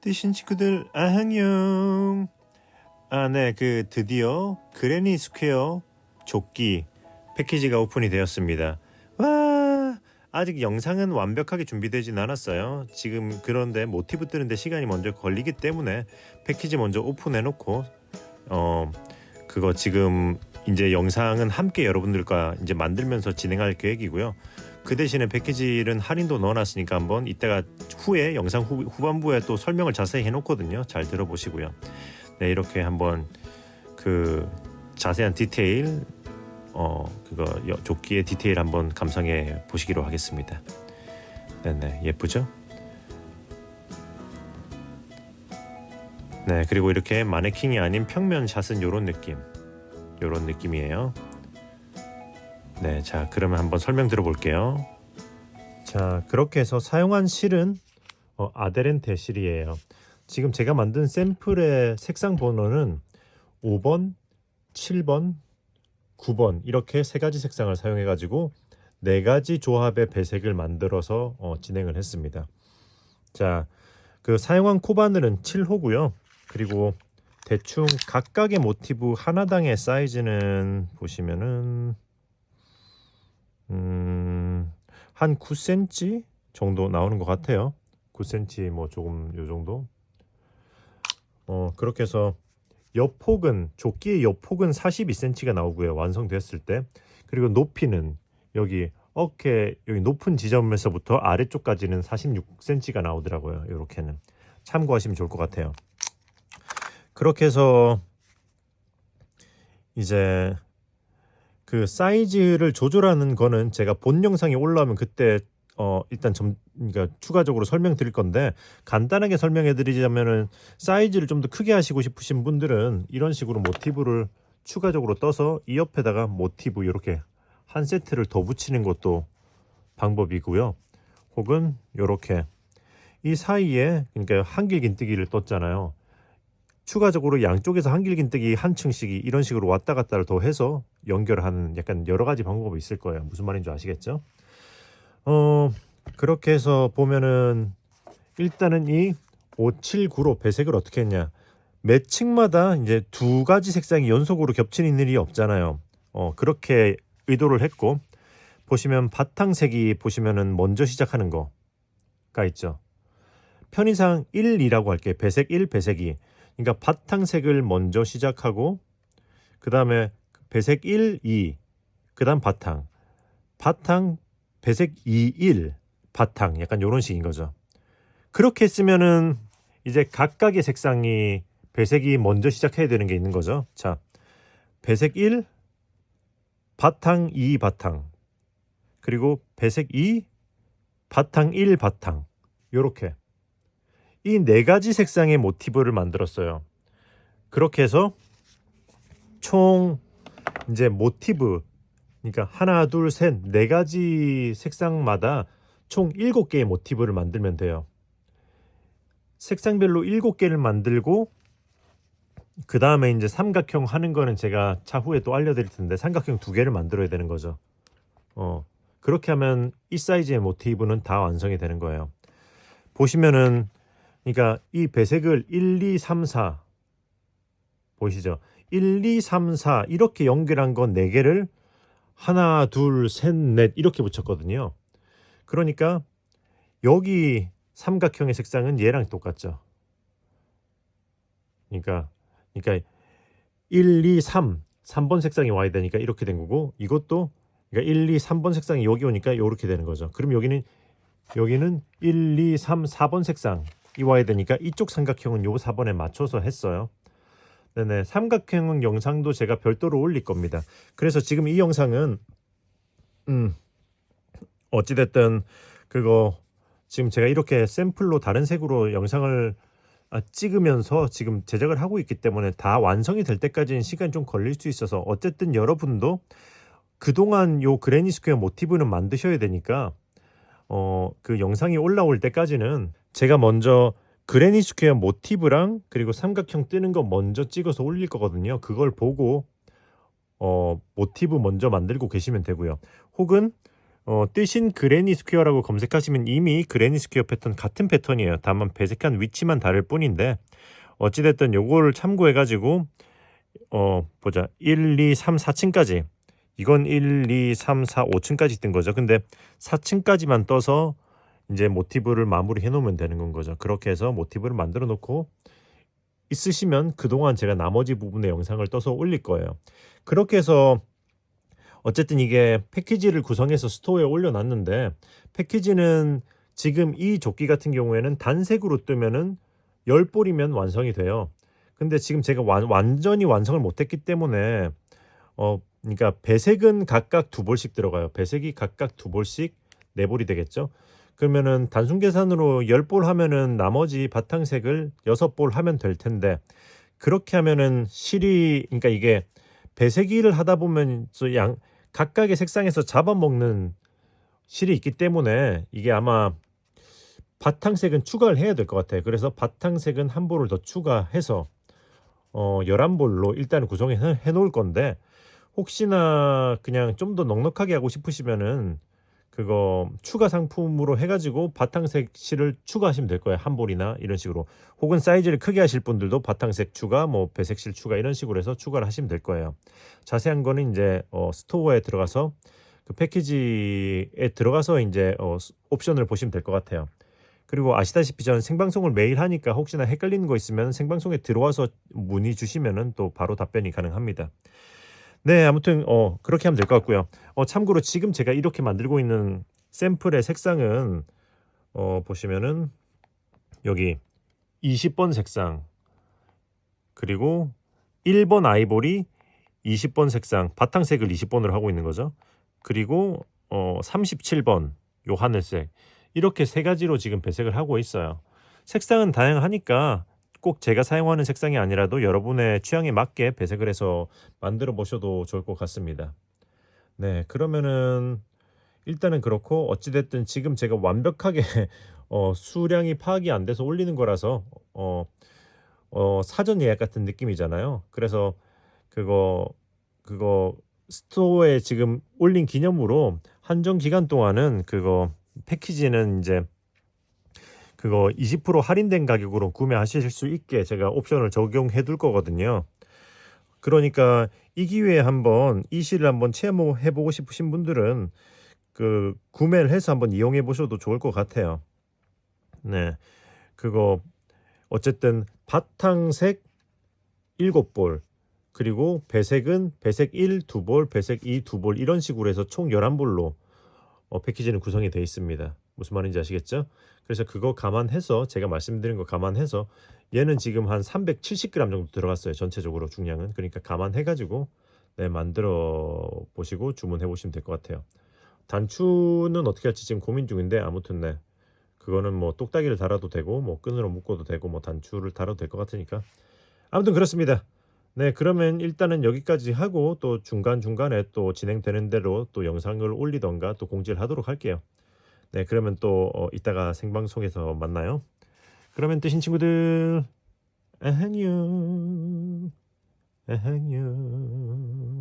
뜨신 친구들 안녕. 아, 네, 그 드디어 그레니 스퀘어 조끼 패키지가 오픈이 되었습니다. 와, 아직 영상은 완벽하게 준비되진 않았어요. 지금 그런데 모티브 뜨는데 시간이 먼저 걸리기 때문에 패키지 먼저 오픈해 놓고 어 그거 지금 이제 영상은 함께 여러분들과 이제 만들면서 진행할 계획이고요. 그 대신에 패키지는 할인도 넣어놨으니까 한번 이따가 후에 영상 후, 후반부에 또 설명을 자세히 해놓거든요. 잘 들어보시고요. 네 이렇게 한번 그 자세한 디테일 어 그거 여- 조끼의 디테일 한번 감상해 보시기로 하겠습니다. 네네 예쁘죠? 네 그리고 이렇게 마네킹이 아닌 평면 샷은 요런 느낌 요런 느낌이에요. 네, 자 그러면 한번 설명 들어볼게요. 자 그렇게 해서 사용한 실은 어, 아데렌테 실이에요. 지금 제가 만든 샘플의 색상 번호는 5번, 7번, 9번 이렇게 세 가지 색상을 사용해 가지고 네 가지 조합의 배색을 만들어서 어, 진행을 했습니다. 자, 그 사용한 코바늘은 7호고요. 그리고 대충 각각의 모티브 하나당의 사이즈는 보시면은 한 9cm 정도 나오는 것 같아요. 9cm 뭐 조금 요 정도. 어, 그렇게 해서 옆폭은 조끼의 옆폭은 42cm가 나오고요. 완성됐을 때. 그리고 높이는 여기 어깨 여기 높은 지점에서부터 아래쪽까지는 46cm가 나오더라고요. 이렇게는 참고하시면 좋을 것 같아요. 그렇게 해서 이제 그 사이즈를 조절하는 거는 제가 본 영상이 올라오면 그때 어 일단 좀 그러니까 추가적으로 설명드릴 건데 간단하게 설명해 드리자면은 사이즈를 좀 더 크게 하시고 싶으신 분들은 이런 식으로 모티브를 추가적으로 떠서 이 옆에다가 모티브 이렇게 한 세트를 더 붙이는 것도 방법이고요. 혹은 이렇게 이 사이에 그러니까 한길 긴뜨기를 떴잖아요. 추가적으로 양쪽에서 한길긴뜨기 한 층씩 이런 식으로 왔다 갔다를 더 해서 연결하는 약간 여러 가지 방법이 있을 거예요. 무슨 말인지 아시겠죠? 어 그렇게 해서 보면은 일단은 이 579로 배색을 어떻게 했냐? 매 층마다 이제 두 가지 색상이 연속으로 겹치는 일이 없잖아요. 어 그렇게 의도를 했고 보시면 바탕색이 보시면은 먼저 시작하는 거가 있죠. 편의상 1, 2라고 할게요. 배색 1, 배색 2. 그러니까 바탕색을 먼저 시작하고 그 다음에 배색 1, 2, 그 다음 바탕. 바탕, 배색 2, 1, 바탕. 약간 이런 식인 거죠. 그렇게 했으면은 이제 각각의 색상이 배색이 먼저 시작해야 되는 게 있는 거죠. 자, 배색 1, 바탕 2, 바탕. 그리고 배색 2, 바탕 1, 바탕. 요렇게. 이 네 가지 색상의 모티브를 만들었어요. 그렇게 해서 총 이제 모티브 그러니까 하나, 둘, 셋, 네 가지 색상마다 총 일곱 개의 모티브를 만들면 돼요. 색상별로 일곱 개를 만들고 그 다음에 이제 삼각형 하는 거는 제가 차후에 또 알려드릴 텐데 삼각형 두 개를 만들어야 되는 거죠. 어 그렇게 하면 이 사이즈의 모티브는 다 완성이 되는 거예요. 보시면은 그러니까 이 배색을 1, 2, 3, 4 보이시죠? 1, 2, 3, 4 이렇게 연결한 건네 개를 하나, 둘, 셋, 넷 이렇게 붙였거든요. 그러니까 여기 삼각형의 색상은 얘랑 똑같죠. 그러니까 그러니까 1, 2, 3 3번 색상이 와야 되니까 이렇게 된 거고 이것도 그러니까 1, 2, 3번 색상이 여기 오니까 이렇게 되는 거죠. 그럼 여기는 여기는 1, 2, 3, 4번 색상 이 와야 되니까 이쪽 삼각형은 요 4번에 맞춰서 했어요. 네네 삼각형 영상도 제가 별도로 올릴 겁니다. 그래서 지금 이 영상은 음 어찌됐든 그거 지금 제가 이렇게 샘플로 다른 색으로 영상을 아, 찍으면서 지금 제작을 하고 있기 때문에 다 완성이 될 때까지는 시간이 좀 걸릴 수 있어서 어쨌든 여러분도 그동안 요 그레니 스퀘어 모티브는 만드셔야 되니까 어 그 영상이 올라올 때까지는 제가 먼저 그레니 스퀘어 모티브랑 그리고 삼각형 뜨는 거 먼저 찍어서 올릴 거거든요. 그걸 보고 어 모티브 먼저 만들고 계시면 되고요. 혹은 어, 뜨신 그레니 스퀘어라고 검색하시면 이미 그레니 스퀘어 패턴 같은 패턴이에요. 다만 배색한 위치만 다를 뿐인데 어찌됐든 요거를 참고해 가지고 어 보자 1, 2, 3, 4층까지 이건 1, 2, 3, 4, 5층까지 뜬 거죠. 근데 4층까지만 떠서 이제 모티브를 마무리 해 놓으면 되는 건 거죠. 그렇게 해서 모티브를 만들어 놓고 있으시면 그동안 제가 나머지 부분의 영상을 떠서 올릴 거예요. 그렇게 해서 어쨌든 이게 패키지를 구성해서 스토어에 올려놨는데 패키지는 지금 이 조끼 같은 경우에는 단색으로 뜨면은 10볼이면 완성이 돼요. 근데 지금 제가 완, 완전히 완성을 못했기 때문에 어 그러니까 배색은 각각 두 볼씩 들어가요. 배색이 각각 두 볼씩 네 볼이 되겠죠. 그러면은 단순 계산으로 10볼 하면은 나머지 바탕색을 6볼 하면 될 텐데 그렇게 하면은 실이 그러니까 이게 배색일을 하다 보면 저양 각각의 색상에서 잡아먹는 실이 있기 때문에 이게 아마 바탕색은 추가를 해야 될 것 같아요. 그래서 바탕색은 한 볼을 더 추가해서 어 11볼로 일단 구성해 해 놓을 건데 혹시나 그냥 좀 더 넉넉하게 하고 싶으시면은 그거 추가 상품으로 해가지고 바탕색 실을 추가하시면 될 거예요. 한 볼이나 이런 식으로. 혹은 사이즈를 크게 하실 분들도 바탕색 추가 뭐 배색 실 추가 이런 식으로 해서 추가를 하시면 될 거예요. 자세한 거는 이제 어, 스토어에 들어가서 그 패키지에 들어가서 이제 어, 스- 옵션을 보시면 될 것 같아요. 그리고 아시다시피 저는 생방송을 매일 하니까 혹시나 헷갈리는 거 있으면 생방송에 들어와서 문의 주시면은 또 바로 답변이 가능합니다. 네, 아무튼 어 그렇게 하면 될 것 같고요. 어 참고로 지금 제가 이렇게 만들고 있는 샘플의 색상은 어 보시면은 여기 20번 색상 그리고 1번 아이보리 20번 색상 바탕색을 20번으로 하고 있는 거죠. 그리고 어 37번 요 하늘색 이렇게 세 가지로 지금 배색을 하고 있어요. 색상은 다양하니까 꼭 제가 사용하는 색상이 아니라도 여러분의 취향에 맞게 배색을 해서 만들어 보셔도 좋을 것 같습니다. 네, 그러면은 일단은 그렇고 어찌됐든 지금 제가 완벽하게 어, 수량이 파악이 안 돼서 올리는 거라서 어, 어, 사전 예약 같은 느낌이잖아요. 그래서 그거 그거 스토어에 지금 올린 기념으로 한정 기간 동안은 그거 패키지는 이제 그거 20% 할인된 가격으로 구매하실 수 있게 제가 옵션을 적용해 둘 거거든요. 그러니까 이 기회에 한번 이 실을 한번 체험해 보고 싶으신 분들은 그 구매를 해서 한번 이용해 보셔도 좋을 것 같아요. 네. 그거 어쨌든 바탕색 7볼 그리고 배색은 배색 1 2볼, 배색 2 2볼 이런 식으로 해서 총 11볼로 어, 패키지는 구성이 되어 있습니다. 무슨 말인지 아시겠죠? 그래서 그거 감안해서 제가 말씀드린 거 감안해서 얘는 지금 한 370g 정도 들어갔어요. 전체적으로 중량은. 그러니까 감안해가지고 네, 만들어 보시고 주문해 보시면 될 것 같아요. 단추는 어떻게 할지 지금 고민 중인데 아무튼 네. 그거는 뭐 똑딱이를 달아도 되고 뭐 끈으로 묶어도 되고 뭐 단추를 달아도 될 것 같으니까 아무튼 그렇습니다. 네, 그러면 일단은 여기까지 하고 또 중간중간에 또 진행되는 대로 또 영상을 올리던가 또 공지를 하도록 할게요. 네, 그러면 또 어, 이따가 생방송에서 만나요. 그러면 뜨신 친구들 안녕 안녕